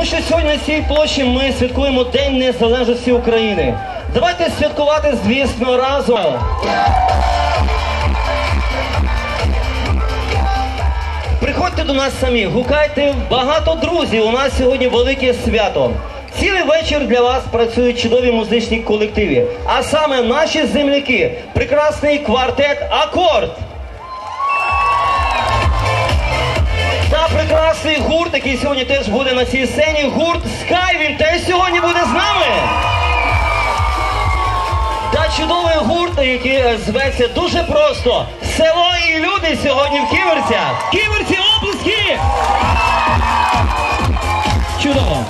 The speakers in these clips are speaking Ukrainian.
Тому що сьогодні на цій площі ми святкуємо День Незалежності України. Давайте святкувати, звісно, разом. Приходьте до нас самі, гукайте багато друзів. У нас сьогодні велике свято. Цілий вечір для вас працюють чудові музичні колективи. А саме наші земляки, прекрасний квартет Акорд. Прекрасний гурт, який сьогодні теж буде на цій сцені. Гурт Скай, він теж сьогодні буде з нами. Та чудовий гурт, який е, зветься дуже просто Село і люди сьогодні в Ківерцях. Ківерці обласки! Чудово!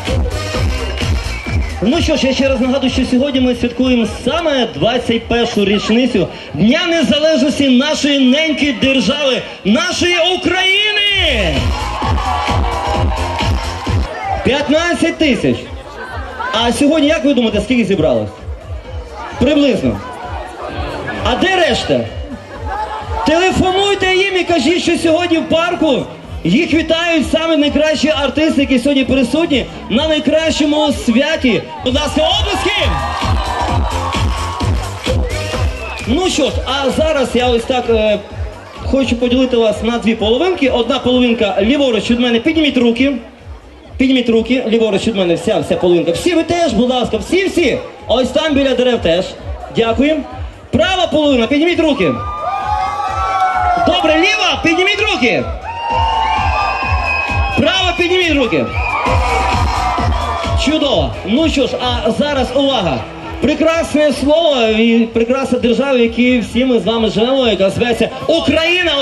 Ну що ж, я ще раз нагадую, що сьогодні ми святкуємо саме 21-шу річницю Дня Незалежності нашої неньки держави, нашої України! 15 тисяч! А сьогодні, як ви думаєте, скільки зібралось? Приблизно. А де решта? Телефонуйте їм і кажіть, що сьогодні в парку їх вітають саме найкращі артисти, які сьогодні присутні на найкращому святі. Будь ласка, обласки! Ну що ж, а зараз я ось так е, хочу поділити вас на дві половинки. Одна половинка ліворуч від мене. Підніміть руки. Підніміть руки, ліворуч від мене вся вся половинка. Всі ви теж, будь ласка, всі всі. Ось там біля дерев теж. Дякую. Права половина, підніміть руки. Добре, ліва, підніміть руки. Право, підніміть руки. Чудово. Ну що ж, а зараз увага. Прекрасне слово і прекрасна держава, в якій всі ми з вами живемо, яка зветься. Україна!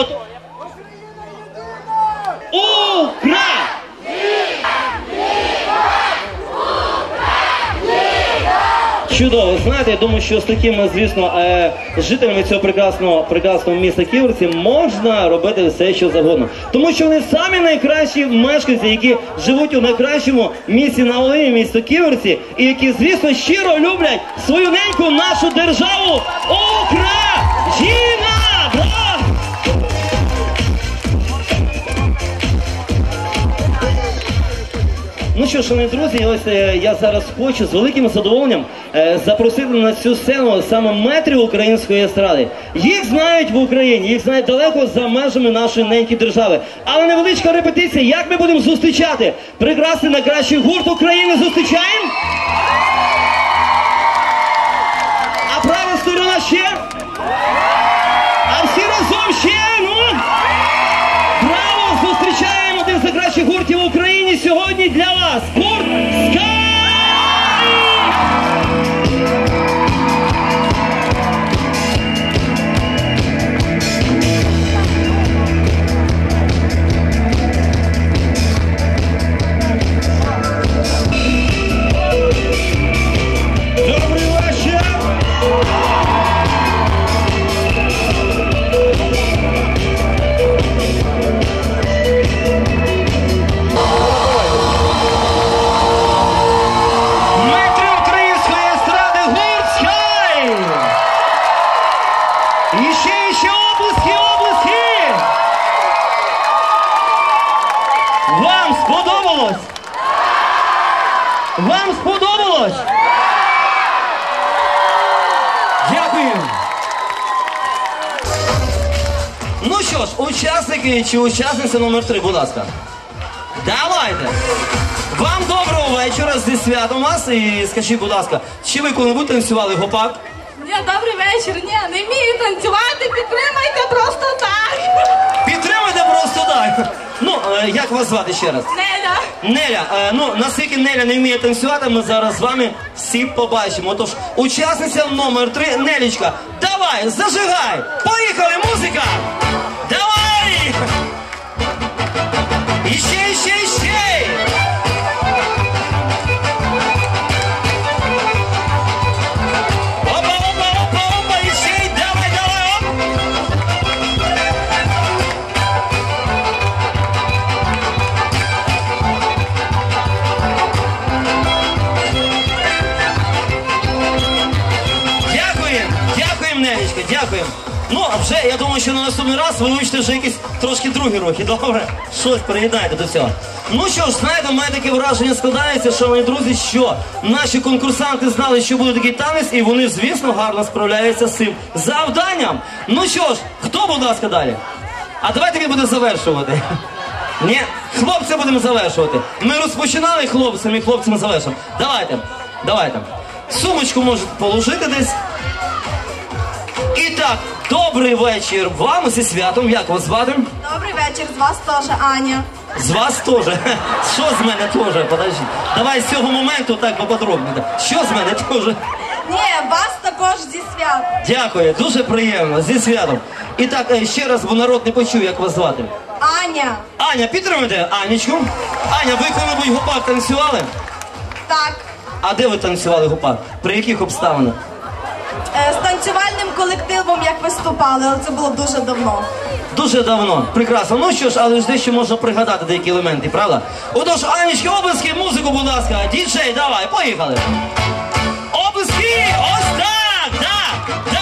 Чудово, знаєте, я думаю, що з такими, звісно, е, жителями цього прекрасного прекрасного міста Ківерці можна робити все, що завгодно. Тому що вони самі найкращі мешканці, які живуть у найкращому місті на Волині, місто Ківерці, і які, звісно, щиро люблять свою неньку нашу державу Україна! Що, шановні друзі, ось е, я зараз хочу з великим задоволенням е, запросити на цю сцену саме метрів української естради. Їх знають в Україні, їх знають далеко за межами нашої неньки держави. Але невеличка репетиція, як ми будемо зустрічати прекрасний найкращий гурт України зустрічаємо? Ну що ж, учасники чи учасниця номер три, будь ласка. Давайте. Вам доброго вечора зі святом вас і скажіть, будь ласка, чи ви коли-небудь танцювали гопак? Ні, добрий вечір. Ні, не вмію танцювати, підтримайте просто так. Підтримуйте просто так. Ну, е, як вас звати ще раз? Неля. Неля, е, ну наскільки Неля не вміє танцювати, ми зараз з вами всі побачимо. Отож, учасниця номер три, Нелічка, давай, зажигай! Поїхали, музика! Я думаю, що на наступний раз ви вивчите вже якісь трошки другі рухи. Добре? Щось приєднайте до цього. Ну що ж, знаєте, в мене таке враження складається, шановні друзі, що наші конкурсанти знали, що буде такий танець, і вони, звісно, гарно справляються з цим завданням. Ну що ж, хто, будь ласка, далі? А давайте він буде завершувати. Ні, хлопці будемо завершувати. Ми розпочинали хлопцями, хлопцями завершимо. Давайте, давайте. Сумочку можете положити десь. І так, добрий вечір вам зі святом. Як вас звати? Добрий вечір, з вас теж Аня. З вас теж. Що з мене теж? Подожди. Давай з цього моменту так поподробніше. Що з мене теж? Ні, вас також зі свят. Дякую, дуже приємно. Зі святом. І так, е, ще раз, бо народ не почув, як вас звати. Аня. Аня, підтримуйте Анічку. Аня, ви коли-небудь гопак танцювали? Так. А де ви танцювали гопак? При яких обставинах? Е, з танцювальним колективом як виступали, але це було дуже давно. Дуже давно. Прекрасно. Ну що ж, але ж дещо можна пригадати деякі елементи, правда? Отож, Анічки, облиски, музику, будь ласка. Діджей, давай, поїхали. Облиски! Ось так! так, Да!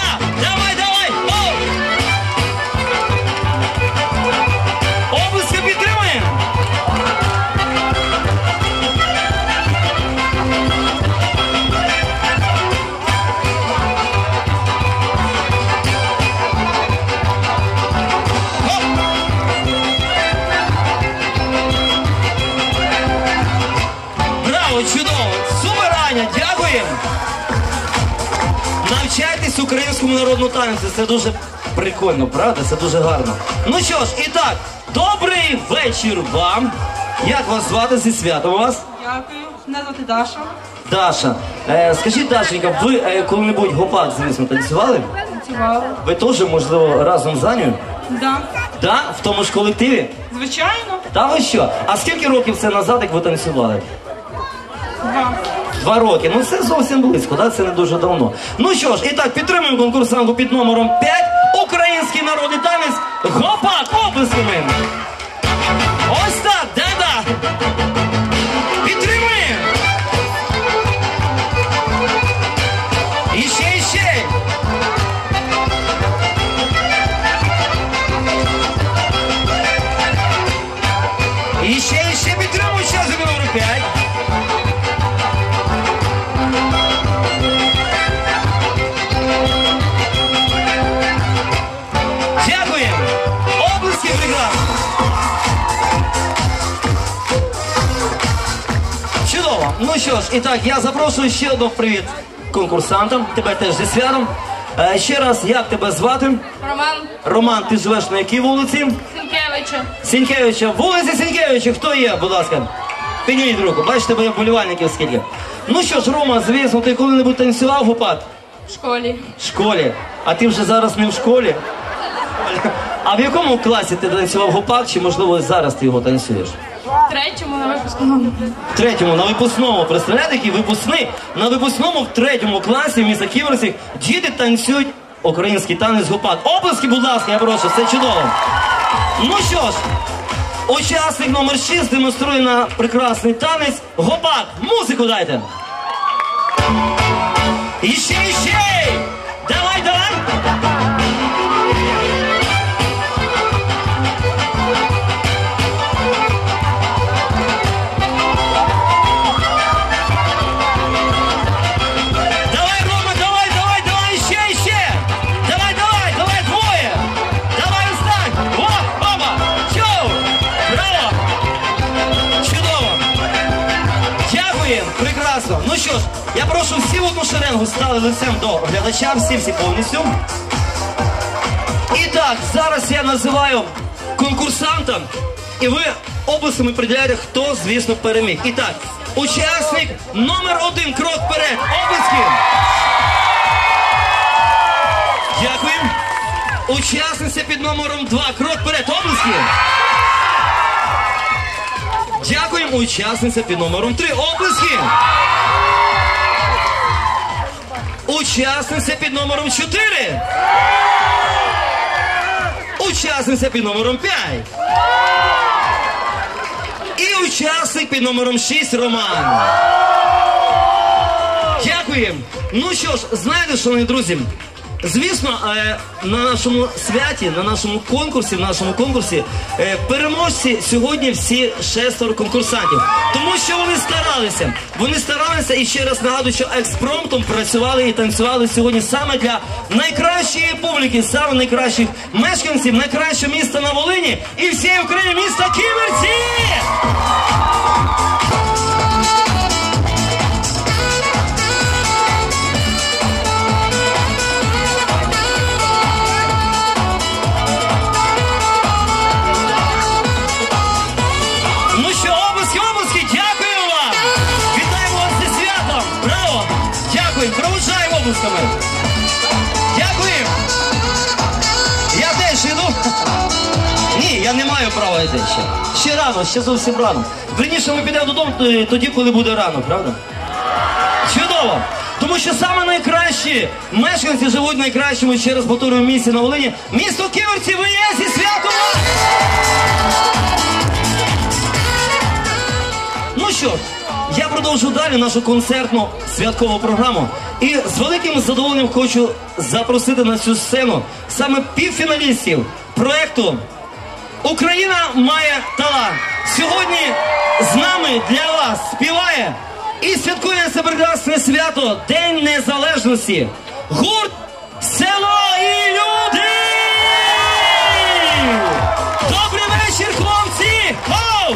Навчайтесь українському народному танцю. Це дуже прикольно, правда? Це дуже гарно. Ну що ж, і так, добрий вечір вам. Як вас звати зі святом вас? Дякую. Мене звати Даша. Даша. Е, скажіть, Дашенька, ви е, коли-небудь гопак, звісно, танцювали? Танцювала. Ви теж, можливо, разом з Анею? Да. Да? В тому ж колективі? Звичайно. Та ви що? А скільки років це назад, як ви танцювали? Два. Два роки. Ну це зовсім близько, да? це не дуже давно. Ну що ж, і так, підтримуємо конкурсантку під номером 5. Український народний танець Гопак облисками. І так, я запрошую ще одного привіт конкурсантам. Тебе теж зі святом. Е, ще раз, як тебе звати? Роман Роман, ти живеш на якій вулиці? Сінкевича. Сінькевича. Вулиця Сінькевича, хто є, будь ласка? Підніміть руку, бачите, бо є вболівальників скільки. Ну що ж, Рома, звісно, ти коли-небудь танцював гопак? В школі. В школі. А ти вже зараз не в школі? А в якому класі ти танцював гопак, чи можливо зараз ти його танцюєш? Третьому на випускному. Третьому на випускному. Представляєте, який випускний? На випускному в третьому класі міста Ківерсі діти танцюють український танець гопак. Оплески, будь ласка, я прошу, це чудово. Ну що ж, учасник номер 6 демонструє на прекрасний танець гопак. Музику дайте. Іще, іще! Прекрасно! Ну що ж, я прошу всі в одну шеренгу стали лицем до глядача, всі всі повністю. І так, зараз я називаю конкурсантам, і ви обласами приділяєте, хто, звісно, переміг. І так, учасник номер один, крок вперед, обласки. Дякую. Учасниця під номером два, крок вперед, обласки. Дякуємо. Учасниця під номером три, обласки. Учасниця під номером 4. Учасниця під номером 5. І учасник під номером 6 Роман. Дякуємо. Ну що ж, знаєте, шановні друзі, Звісно, е, на нашому святі, на нашому конкурсі, в нашому конкурсі е, переможці сьогодні всі шестеро конкурсантів. Тому що вони старалися. Вони старалися і ще раз нагадую, що експромтом працювали і танцювали сьогодні саме для найкращої публіки, саме найкращих мешканців, найкращого міста на Волині і всієї України міста Ківерці! Ще. Рано, ще зовсім рано. Верніше ми підемо додому тоді, коли буде рано, правда? Чудово! Тому що саме найкращі мешканці живуть в найкращому, ще раз повторюю, місці на Волині. Місто Ківерці, ви є зі святом! Ну що ж, я продовжу далі нашу концертну святкову програму. І з великим задоволенням хочу запросити на цю сцену саме півфіналістів проекту Україна має талант. Сьогодні з нами для вас співає і святкує це прекрасне свято День Незалежності. Гурт село і люди! Добрий вечір, хлопці! Хоу!